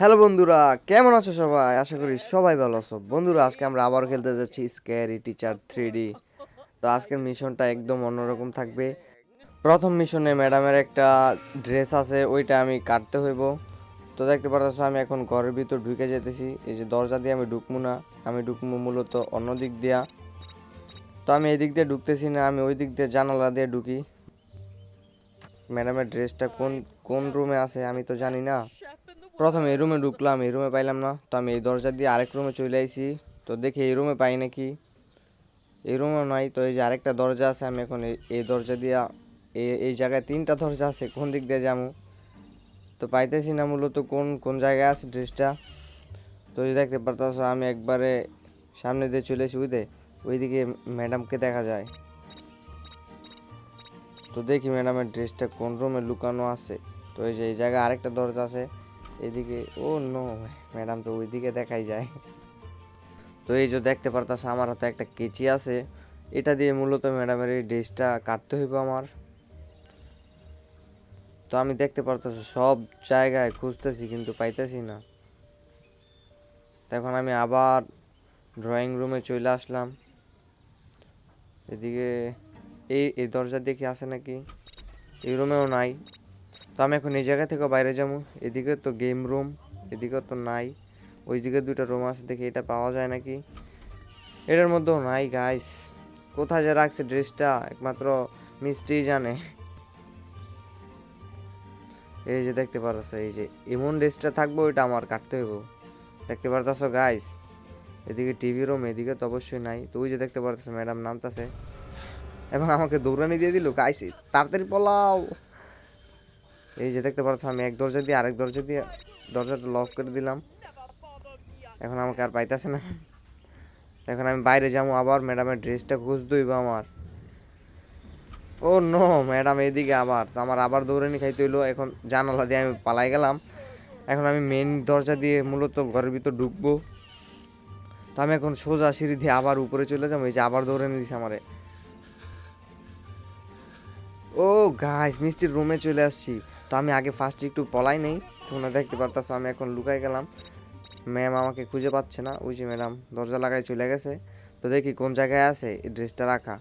Hello বন্ধুরা, কেমন আছো সবাই? আশা করি সবাই ভালো আছো। বন্ধুরা, আজকে আমরা আবার খেলতে যাচ্ছি স্ক্যারি টিচার থ্রি তো আজকের মিশনটা একদম অন্যরকম থাকবে। প্রথম মিশনে ম্যাডামের একটা ড্রেস আছে, ওইটা আমি কাটতে হইব। তো দেখতে পারতেছো, আমি এখন ঘরের ভিতর ঢুকে যেতেছি এই যে দরজা দিয়ে আমি ঢুকবো না, আমি ঢুকবো মূলত অন্য দিক দিয়া। তো আমি এই দিক দিয়ে ঢুকতেছি না, আমি ওই দিক দিয়ে জানালা দিয়ে ঢুকি। ম্যাডামের ড্রেসটা কোন কোন রুমে আছে আমি তো জানি না। প্রথমে এই রুমে ঢুকলাম, এই রুমে পাইলাম না। তো আমি এই দরজা দিয়ে আরেক রুমে চলে আইছি। তো দেখি এই রুমে পাই নাকি? এই রুমও নাই, তো এই যে আরেকটা দরজা আছে, আমি এখন এই- দরজা দিয়া এই এই জায়গায় তিনটা দরজা আছে, কোন দিক দিয়ে যাব তো পাইতেছি না মূলত কোন কোন জায়গায় আছে ড্রেসটা। তো দেখতে পারতেছো, আমি একবারে সামনে দিয়ে চলে এসেছি ওইতে ওইদিকে ম্যাডামকে দেখা যায়। তো দেখি ম্যাডামের ড্রেসটা কোন রুমে লুকানো আছে। তো এই যে এই জায়গায় আরেকটা দরজা আছে। এদিকে, ও নো, ম্যাডাম তো ওইদিকে দেখাই যায়। তো এই যে দেখতে পারতাছ, আমার হাতে একটা কেচি আছে। এটা দিয়ে মূলত ম্যাডামের এই ড্রেসটা কাটতে হইব আমার। তো আমি দেখতে পারতাছি, সব জায়গায় খুঁজতেছি কিন্তু পাইতেছি না। তখন আমি আবার ড্রয়িং রুমে চলে আসলাম। এদিকে, এই এই দরজা দেখি আছে নাকি? এই রুমেও নাই। তো আমি এখন এই জায়গা থেকে বাইরে যাব। এদিকে তো গেম রুম এদিকে তো নাই। ওইদিকে দুইটা রুম আছে, দেখি এটা পাওয়া যায় নাকি? এটার মধ্যেও নাই গাইস কোথায় যে রাখছে ড্রেসটা একমাত্র মিস্ত্রি জানে। এই যে দেখতে পারছ এই যে এমন ড্রেসটা থাকব, ওইটা আমার কাটতে হইব। দেখতে পারতাছো গাইস এদিকে টিভি রুম এদিকে তো অবশ্যই নাই। তো ওই যে দেখতে পারতেছো ম্যাডাম নামতাছে। এবং আমাকে দৌড়ানি দিয়ে দিল গাইস তাড়াতাড়ি পলাও। এই যে দেখতে পাচ্ছ, আমি এক দরজা দিয়ে আরেক দরজা দিয়ে দরজাটা লক করে দিলাম। এখন আমাকে আর পাইতেছে না। এখন আমি বাইরে যাব, আবার ম্যাডামের ড্রেসটা খুঁজ দইব আমার। ও নো ম্যাডাম এদিকে আবার। তো আমার আবার দৌড়ানি খাইতে হইল, এখন জানালা দিয়ে আমি পালাই গেলাম। এখন আমি মেন দরজা দিয়ে মূলত ঘরের ভিতর ঢুকবো। তো আমি এখন সোজা সিঁড়ি দিয়ে আবার উপরে চলে যাব, এই যে আবার দৌড়ানি দিছে আমারে। ও গাইস মিষ্টির রুমে চলে আসছি। তো আমি আগে ফার্স্ট একটু পলাই নেই। তোমরা দেখতে পারতাছো, আমি এখন লুকাই গেলাম। ম্যাম আমাকে খুঁজে পাচ্ছে না। ওই যে ম্যাডাম দরজা লাগাই চলে গেছে। তো দেখি কোন জায়গায় আছে, এই ড্রেসটা রাখা।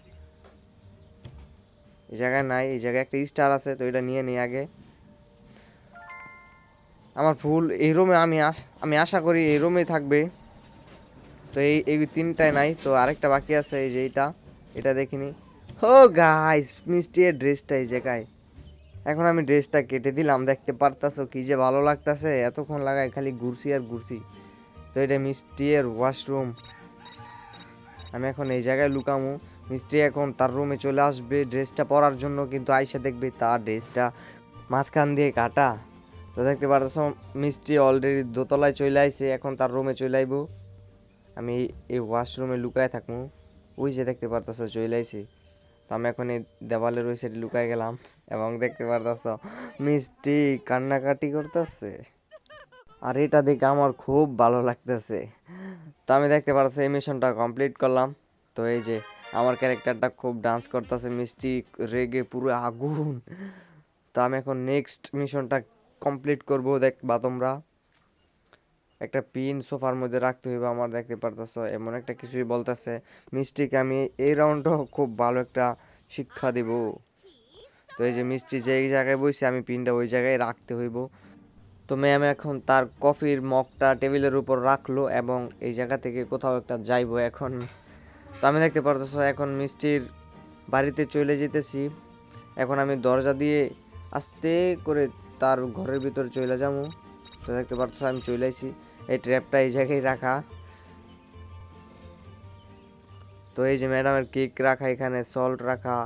এই জায়গায় নাই, এই জায়গায় একটা স্টার আছে, তো এটা নিয়ে নিই আগে। আমার ফুল এই রুমে আমি আমি আশা করি এই রুমেই থাকবে। তো এই এই তিনটায় নাই, তো আরেকটা বাকি আছে, এই যে এইটা। এটা দেখিনি। ও গাইস মিষ্টি ড্রেসটা এই জায়গায়। এখন আমি ড্রেসটা কেটে দিলাম, দেখতে পারতাছো কি যে ভালো লাগতাছে। এতক্ষণ লাগায় খালি ঘুরছি আর ঘুরছি। তো এটা মিষ্টি এর ওয়াশরুম আমি এখন এই জায়গায় লুকামু। মিষ্টি এখন তার রুমে চলে আসবে। ড্রেসটা পরার জন্য কিন্তু আয়সা দেখবে তার ড্রেসটা মাঝখান দিয়ে কাটা। তো দেখতে পারতেছ, মিষ্টি অলরেডি দোতলায় চলে আইছে, এখন তার রুমে চলে আইব। আমি এই- এই ওয়াশরুমে লুকায় থাকব ওই যে দেখতে পারতেছ, চলে আইছি। তো আমি এখন এই দেওয়ালের ওই সাইডে লুকায় গেলাম এবং দেখতে পারতেছ, মিষ্টি কান্নাকাটি করতেছে। আর এটা দেখে আমার খুব ভালো লাগতেছে। তো আমি দেখতে পারছি এই মিশনটা কমপ্লিট করলাম। তো এই যে আমার ক্যারেক্টারটা খুব ডান্স করতেছে, মিষ্টি, রেগে, পুরো আগুন। তো আমি এখন নেক্সট মিশনটা কমপ্লিট করব, দেখবা তোমরা। একটা পিন সোফার মধ্যে রাখতে হইবে আমার, দেখতে পারতেছো? এমন একটা কিছুই বলতেছে, মিষ্টিকে আমি এই রাউন্ডও খুব ভালো একটা শিক্ষা দেব। তো এই যে মিষ্টি যে জায়গায় বসে আমি পিনটা ওই জায়গায় রাখতে হইব। তো ম্যাম এখন তার কফির মগটা টেবিলের উপর রাখল এবং এই জায়গা থেকে কোথাও একটা যাইবো এখন। তো আমি দেখতে পারতেছো, এখন মিষ্টির বাড়িতে চলে যেতেছি। এখন আমি দরজা দিয়ে আস্তে করে তার ঘরের ভিতরে চলে যাব। তো দেখতে পারতেছো আমি চলে আসি এই ট্র্যাপটা এই জায়গায় রাখা। তো এই যে ম্যাডামের কেক রাখা, এখানে সল্ট রাখা,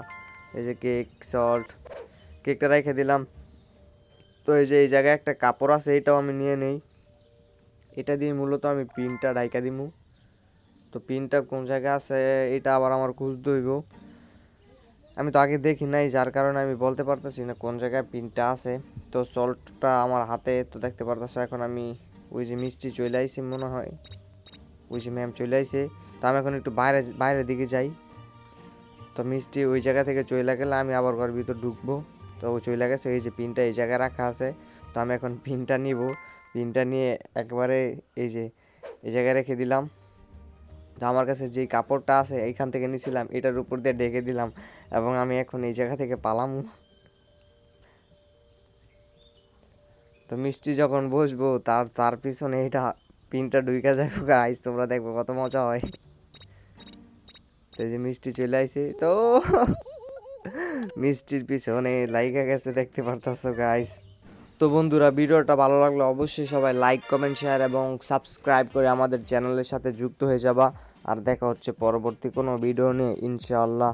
এই যে কেক সল্ট কেকটা রেখে দিলাম। তো এই যে এই জায়গায় একটা কাপড় আছে, এটাও আমি নিয়ে নেই। এটা দিয়ে মূলত আমি পিনটা ডাইকা দিমু। তো পিনটা কোন জায়গায় আছে, এটা আবার আমার খুঁজতে হইব। আমি তো আগে দেখি নাই, যার কারণে আমি বলতে পারতেছি না কোন জায়গায় পিনটা আছে। তো সল্টটা আমার হাতে, তো দেখতে পারতেছো এখন আমি ওই যে মিষ্টি চলে আইছি মনে হয়। ওই যে ম্যাম চলে আইছে, তো আমি এখন একটু বাইরে, বাইরের দিকে যাই। তো মিষ্টি ওই জায়গা থেকে চলে গেলে আমি আবার ঘরের ভিতর ঢুকবো। তো ও চলে গেছে, এই যে পিনটা এই জায়গায় রাখা আছে। তো আমি এখন পিনটা নিব। পিনটা নিয়ে একবারে এই যে, এই জায়গায় রেখে দিলাম। তো আমার কাছে যেই কাপড়টা আছে এইখান থেকে নিয়েছিলাম এটার উপর দিয়ে ঢেকে দিলাম এবং আমি এখন এই জায়গা থেকে পালাম। তো মিষ্টি যখন বসবো, তার তার পিছনে এটা পিনটা ঢুইকা যাবে গাইস তোমরা দেখব কত মজা হয়। তো যে মিষ্টি চলে আইছে, তো মিষ্টির পিছনে লাইকা গেছে দেখতে পারতাছো গাইস তো বন্ধুরা, ভিডিওটা ভালো লাগলে অবশ্যই সবাই লাইক কমেন্ট শেয়ার এবং সাবস্ক্রাইব করে আমাদের চ্যানেলের সাথে যুক্ত হয়ে যাবা। আর দেখা হচ্ছে পরবর্তী কোনো ভিডিও নিয়ে ইনশাআল্লাহ।